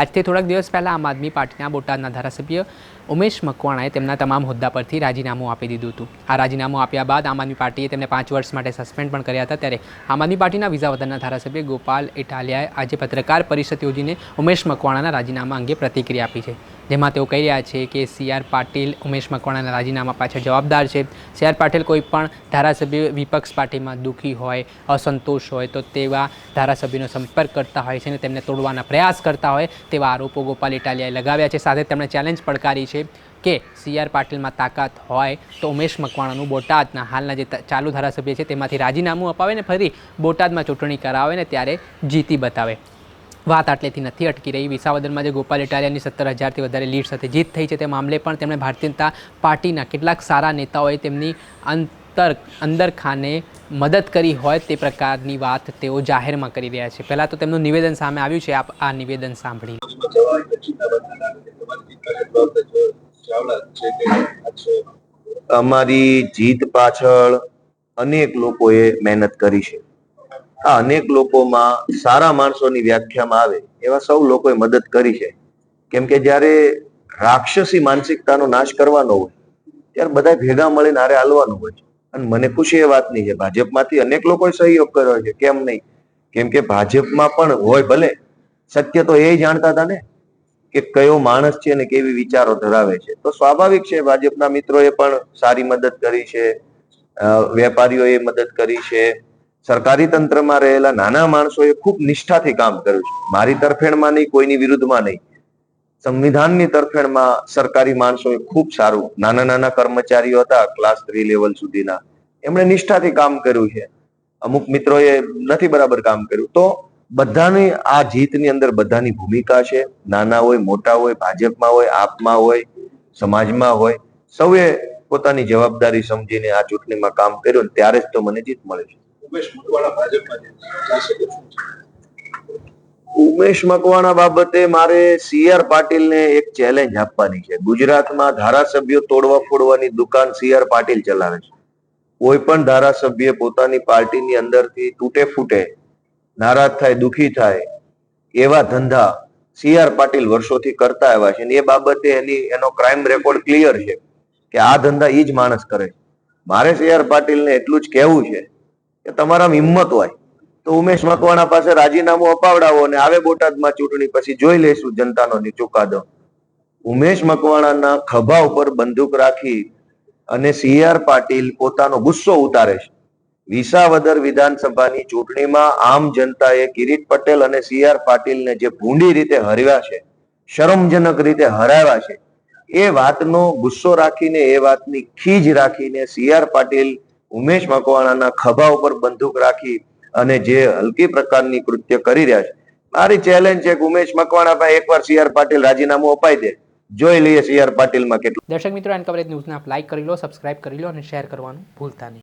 આજથી થોડાક દિવસ પહેલાં આમ આદમી પાર્ટીના બોટાદના ધારાસભ્ય ઉમેશ મકવાણાએ તેમના તમામ હોદ્દા પરથી રાજીનામું આપી દીધું હતું. આ રાજીનામું આપ્યા બાદ આમ આદમી પાર્ટીએ તેમને પાંચ વર્ષ માટે સસ્પેન્ડ પણ કર્યા હતા. ત્યારે આમ આદમી પાર્ટીના વતનના ધારાસભ્ય ગોપાલ ઇટાલિયાએ આજે પત્રકાર પરિષદ યોજીને ઉમેશ મકવાણાના રાજીનામા અંગે પ્રતિક્રિયા આપી છે. જેમાં તેઓ કહી રહ્યા છે કે સી આર પાટીલ, ઉમેશ મકવાણાના રાજીનામા પાછળ જવાબદાર છે. સી આર પાટીલ કોઈ પણ ધારાસભ્ય વિપક્ષ પાર્ટીમાં દુઃખી હોય, અસંતોષ હોય, તો તેવા ધારાસભ્યનો સંપર્ક કરતા હોય છે અને તેમને તોડવાના પ્રયાસ કરતા હોય તેવા આરોપો ગોપાલ ઇટાલિયાએ લગાવ્યા છે. સાથે તેમણે ચેલેન્જ પડકારી છે કે સી આર પાટીલમાં તાકાત હોય તો ઉમેશ મકવાણાનું બોટાદના હાલના જે ચાલુ ધારાસભ્ય છે તેમાંથી રાજીનામું અપાવે ને ફરી બોટાદમાં ચૂંટણી કરાવે ને ત્યારે જીતી બતાવે. વાત આટલેથી નથી અટકી રહી. વિસાવદરમાં જે ગોપાલ ઇટાલિયાની સત્તર હજારથી વધારે લીડ સાથે જીત થઈ છે તે મામલે પણ તેમણે ભારતીય જનતા પાર્ટીના કેટલાક સારા નેતાઓએ તેમની અંતર અંદર ખાને મદદ કરી હોય તે પ્રકારની વાત તેઓ જાહેરમાં કરી રહ્યા છે. પહેલાં તો તેમનું નિવેદન સામે આવ્યું છે. આપ આ નિવેદન સાંભળી અમારી જીત પાછળ અનેક લોકોએ મહેનત કરી છે. આ અનેક લોકોમાં સારા માણસોની વ્યાખ્યામાં આવે, એવા સૌ લોકોએ મદદ કરી છે. કેમ કે જ્યારે રાક્ષસી માનસિકતાનો નાશ કરવાનો હોય, ત્યારે બધા ભેગા મળીને હારે હાલવાનું હોય છે. અને મને ખુશી એ વાતની છે, ભાજપમાંથી અનેક લોકોએ સહયોગ કર્યો છે, કેમ નહીં? કેમ કે ભાજપમાં પણ હોય ભલે, સત્ય તો એ જાણતા હતા ને, કે કયો માણસ છે અને કેવી વિચારો ધરાવે છે. તો સ્વાભાવિક છે, ભાજપના મિત્રોએ પણ સારી મદદ કરી છે વેપારીઓએ મદદ કરી છે સરકારી તંત્રમાં રહેલા નાના માણસોએ ખૂબ નિષ્ઠાથી કામ કર્યું છે. મારી તરફેણમાં નહીં, કોઈની વિરુદ્ધમાં નહીં. સંવિધાનની તરફેણમાં સરકારી માણસોએ ખૂબ સારું. નાના નાના કર્મચારીઓ હતા ક્લાસ થ્રી લેવલ સુધીના. એમણે નિષ્ઠાથી કામ કર્યું છે. અમુક મિત્રોએ નથી બરાબર કામ કર્યું. તો બધાની, આ જીતની અંદર બધાની ભૂમિકા છે. નાના હોય, મોટા હોય, ભાજપમાં હોય, આપમાં હોય, સમાજમાં હોય, સૌએ પોતાની જવાબદારી સમજીને આ ચૂંટણીમાં કામ કર્યું ત્યારે જ તો મને જીત મળે છે. ઉમેશ મકવાણા બાબતે મારે સીઆર પાટીલને એક ચેલેન્જ આપવાની છે. ગુજરાતમાં ધારાસભ્યો તોડવા ફોડવાની દુકાન સીઆર પાટીલ ચલાવે છે. કોઈ પણ ધારાસભ્ય પોતાની પાર્ટીની અંદરથી તૂટે ફૂટે, નારાજ થાય, દુખી થાય, એવા ધંધા સીઆર પાટીલ વર્ષોથી કરતા આવ્યા છે. અને એ બાબતે એની, એનો ક્રાઇમ રેકોર્ડ ક્લિયર છે કે આ ધંધા એ જ માણસ કરે મારે સીઆર પાટીલને એટલું જ કહેવું છે કે તમારા હિંમત હોય, તો ઉમેશ મકવાણા પાસે રાજીનામું અપાવડાવો અને આવે બોટાદમાં ચૂંટણી પછી જોઈ લઈશું જનતાનો ચુકાદો ઉમેશ મકવાણાના ખભા ઉપર બંદૂક રાખી અને સી આર પાટીલ પોતાનો ગુસ્સો ઉતારે છે. વિસાવદર વિધાનસભાની ચૂંટણીમાં આમ જનતાએ કિરીટ પટેલ અને સી આર પાટીલને જે ભૂંડી રીતે હરવ્યા છે, શરમજનક રીતે હરાવ્યા છે, એ વાતનો ગુસ્સો રાખીને, એ વાતની ખીજ રાખીને સી આર પાટીલ ઉમેશ મકવાણાના ખભા ઉપર બંદૂક રાખી અને જે હલકી પ્રકારની કૃત્ય કરી રહ્યા છે. મારી ચેલેન્જ છે કે ઉમેશ મકવાણા ભાઈ એકવાર સી આર પાટીલ રાજીનામું અપાઈ દે. જોઈ લઈએ સી આર પાટીલમાં કેટલું દર્શક મિત્રો એન કવરેજ ન્યૂઝને આપ લાઈક કરી લો સબસ્ક્રાઇબ કરી લો અને શેર કરવાનું ભૂલતા નહીં.